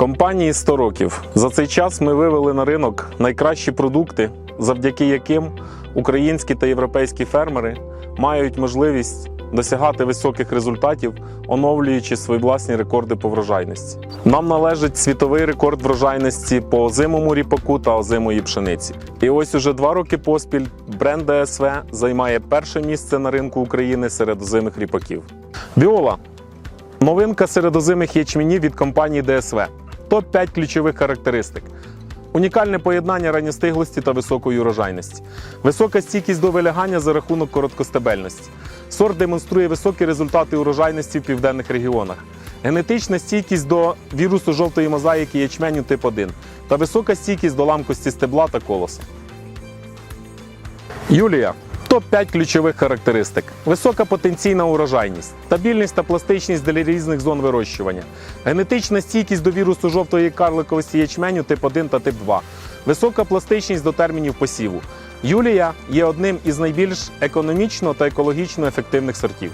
Компанії 100 років. За цей час ми вивели на ринок найкращі продукти, завдяки яким українські та європейські фермери мають можливість досягати високих результатів, оновлюючи свої власні рекорди по врожайності. Нам належить світовий рекорд врожайності по озимому ріпаку та озимої пшениці. І ось уже два роки поспіль бренд ДСВ займає перше місце на ринку України серед озимих ріпаків. Віола Новинка серед озимих ячменів від компанії ДСВ. Топ-5 ключових характеристик. Унікальне поєднання ранньостиглості та високої урожайності. Висока стійкість до вилягання за рахунок короткостебельності. Сорт демонструє високі результати урожайності в південних регіонах. Генетична стійкість до вірусу жовтої мозаїки ячменю тип 1 та висока стійкість до ламкості стебла та колоса. Юлія. Топ-5 ключових характеристик: висока потенційна урожайність, стабільність та пластичність для різних зон вирощування, генетична стійкість до вірусу жовтої карликовості ячменю тип 1 та тип 2, висока пластичність до термінів посіву. Юлія є одним із найбільш економічно та екологічно ефективних сортів.